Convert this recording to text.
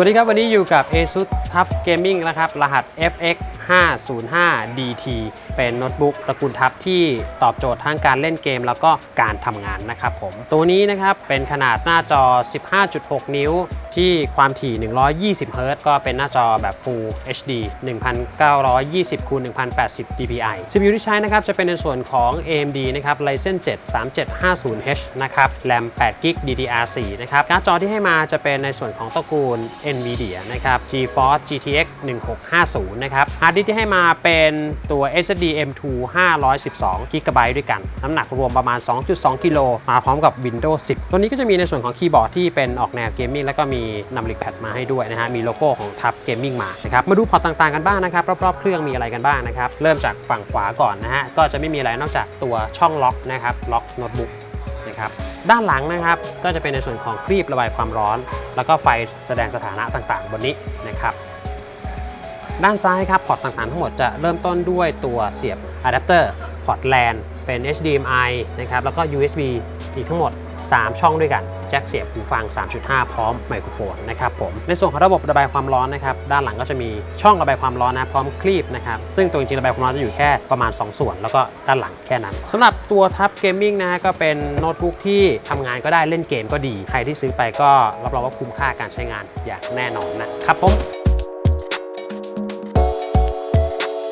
วัสดีครับ วันนี้อยู่กับ ASUS TUF Gaming นะครับ รหัส FX 505 DT เป็นโน้ตบุ๊กตระกูลทับที่ตอบโจทย์ทั้งการเล่นเกมแล้วก็การทำงานนะครับผม ตัวนี้นะครับเป็นขนาดหน้าจอ 15.6 นิ้ว ที่ความถี่ 120 Hz ก็เป็นหน้าจอแบบ Full HD 1920คูณ1080 dpi CPU ที่ใช้นะครับจะเป็นในส่วนของ AMD นะครับ Ryzen 7 3750H นะครับ RAM 8 GB DDR4 นะครับ การ์ดจอที่ให้มาจะเป็นในส่วนของตระกูล NVIDIA นะครับ GeForce GTX 1650 นะครับฮาร์ดดิสก์ที่ให้มาเป็นตัว SSD M2 512 GB ด้วยกัน น้ำหนักรวมประมาณ 2.2 กิโลมาพร้อมกับ Windows 10 ตัวนี้ก็จะมีในส่วนของคีย์บอร์ดที่เป็นออกแนวเกมมิ่งแล้วก็มีนำลิกแพดมาให้ด้วยนะฮะมีโลโก้ของทับเกมมิ่งมานะครับมาดูพอร์ตต่างๆกันบ้างนะครับรอบๆเครื่องมีอะไรกันบ้างนะครับเริ่มจากฝั่งขวาก่อนนะฮะก็จะไม่มีอะไรนอกจากตัวช่องล็อกนะครับล็อกโน้ตบุ๊กนะครับด้านหลังนะครับก็จะเป็นในส่วนของครีบระบายความร้อน แล้วก็ไฟแสดงสถานะต่างๆ บนนี้นะครับด้านซ้ายครับพอร์ตต่างๆ ทั้งหมดจะเริ่มต้นด้วยตัวเสียบอะแดปเตอร์พอร์ต LAN เป็น HDMI นะครับแล้วก็ USB อีกทั้งหมด 3 ช่องด้วยกัน แจ็คเสียบหูฟัง 3.5 พร้อมไมโครโฟนนะครับผม ในส่วนของระบบระบายความร้อนนะครับ ด้านหลังก็จะมีช่องระบายความร้อนนะพร้อมคลีบนะครับ ซึ่งตัวจริงระบายความร้อนจะอยู่แค่ประมาณ 2 ส่วน แล้วก็ด้านหลังแค่นั้นสำหรับตัวทับเกมมิ่งนะฮะก็เป็นโน้ตบุ๊กที่ทำงานก็ได้เล่นเกมก็ดี ใครที่ซื้อไปก็รับรองว่าคุ้มค่าการใช้งานอย่างแน่นอนนะครับผม